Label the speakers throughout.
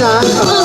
Speaker 1: จ๊ะ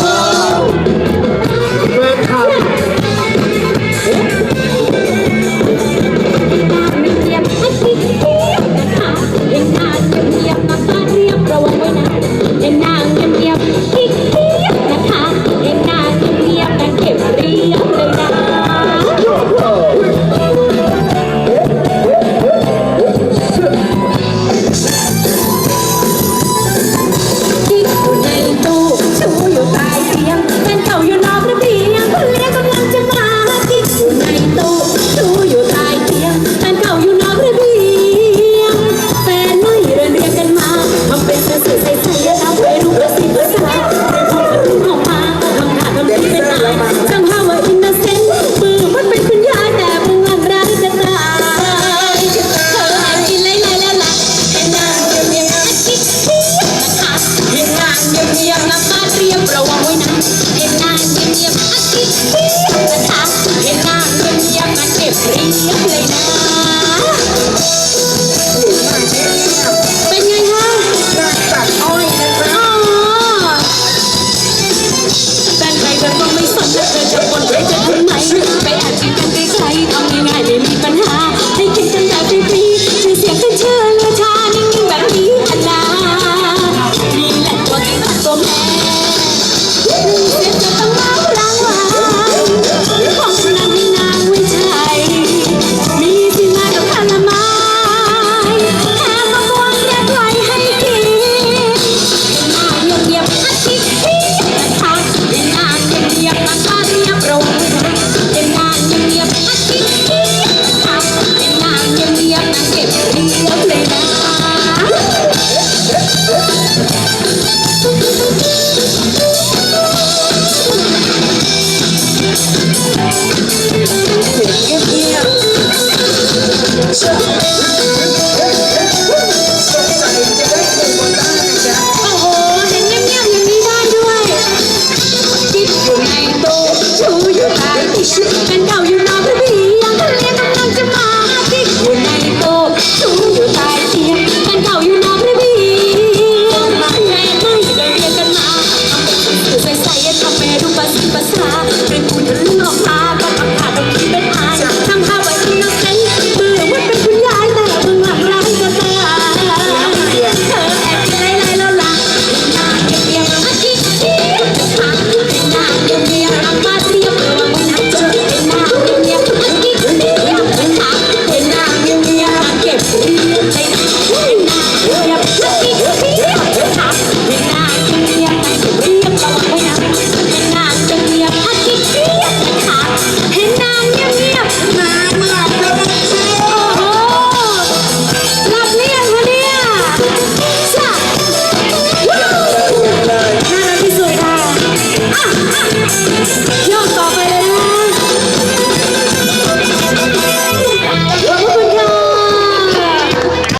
Speaker 2: ยบอาคาเบเราเป็นนางเงียบอาชีพทำเป็นนางเงีบนางเก็บเรียบเลยนะ
Speaker 1: เสียงเงี should.